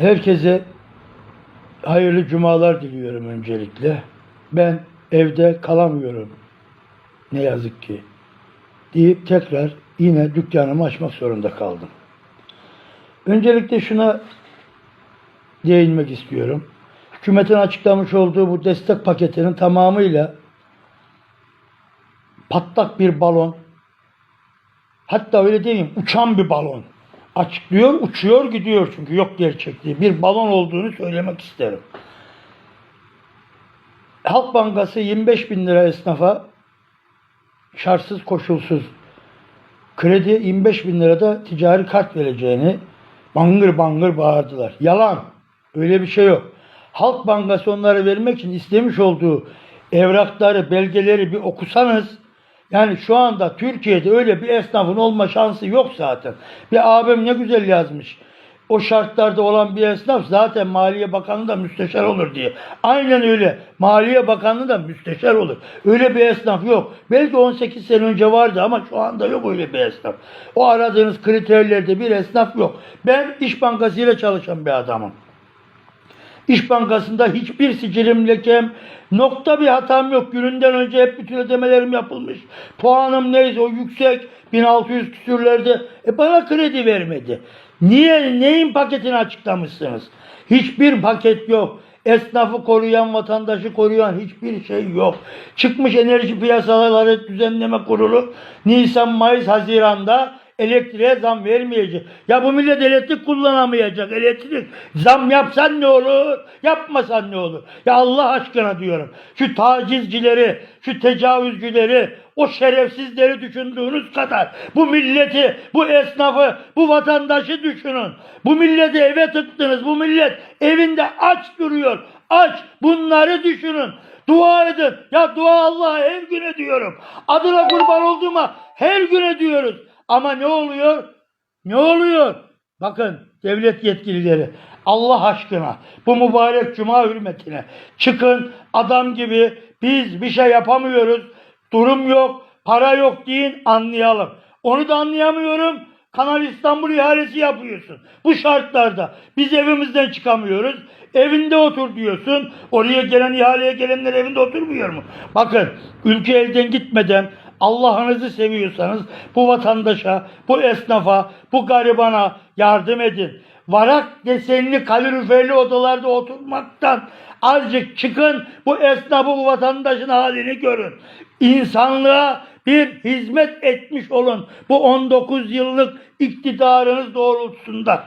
Herkese hayırlı cumalar diliyorum öncelikle. Ben evde kalamıyorum. Ne yazık ki. Deyip tekrar yine dükkanımı açmak zorunda kaldım. Öncelikle şuna değinmek istiyorum. Hükümetin açıklamış olduğu bu destek paketinin tamamıyla patlak bir balon, hatta öyle diyeyim uçan bir balon açıklıyor, uçuyor gidiyor çünkü yok gerçekliği. Bir balon olduğunu söylemek isterim. Halk Bankası 25 bin lira esnafa şartsız koşulsuz kredi 25 bin lirada ticari kart vereceğini bangır bangır bağırdılar. Yalan. Öyle bir şey yok. Halk Bankası onları vermek için istemiş olduğu evrakları, belgeleri bir okusanız yani şu anda Türkiye'de öyle bir esnafın olma şansı yok zaten. Bir abim ne güzel yazmış. O şartlarda olan bir esnaf zaten Maliye Bakanı da müsteşar olur diye. Aynen öyle. Maliye Bakanı da müsteşar olur. Öyle bir esnaf yok. Belki 18 sene önce vardı ama şu anda yok öyle bir esnaf. O aradığınız kriterlerde bir esnaf yok. Ben İş Bankası ile çalışan bir adamım. İş Bankası'nda hiçbir sicilim lekem, nokta bir hatam yok. Gününden önce hep bütün ödemelerim yapılmış. Puanım neyse o yüksek 1600 küsürlerde. E bana kredi vermedi. Niye? Neyin paketini açıklamışsınız? Hiçbir paket yok. Esnafı koruyan, vatandaşı koruyan hiçbir şey yok. Çıkmış Enerji Piyasaları Düzenleme Kurulu Nisan, Mayıs, Haziran'da elektriğe zam vermeyecek. Ya bu millet elektrik kullanamayacak. Elektrik zam yapsan ne olur? Yapmasan ne olur? Ya Allah aşkına diyorum. Şu tacizcileri, şu tecavüzcüleri, o şerefsizleri düşündüğünüz kadar bu milleti, bu esnafı, bu vatandaşı düşünün. Bu milleti eve tıktınız. Bu millet evinde aç duruyor. Aç. Bunları düşünün. Dua edin. Ya dua Allah'a her gün ediyorum. Adına kurban olduğuma her gün ediyoruz. Ama ne oluyor? Ne oluyor? Bakın devlet yetkilileri Allah aşkına bu mübarek cuma hürmetine çıkın adam gibi biz bir şey yapamıyoruz. Durum yok, para yok deyin anlayalım. Onu da anlayamıyorum. Kanal İstanbul ihalesi yapıyorsun. Bu şartlarda biz evimizden çıkamıyoruz. Evinde otur diyorsun. Oraya gelen ihaleye gelenler evinde oturmuyor mu? Bakın ülke elden gitmeden Allah'ınızı seviyorsanız bu vatandaşa, bu esnafa, bu garibana yardım edin. Varak desenli kaloriferli odalarda oturmaktan azıcık çıkın bu esnafı bu vatandaşın halini görün. İnsanlığa bir hizmet etmiş olun bu 19 yıllık iktidarınız doğrultusunda.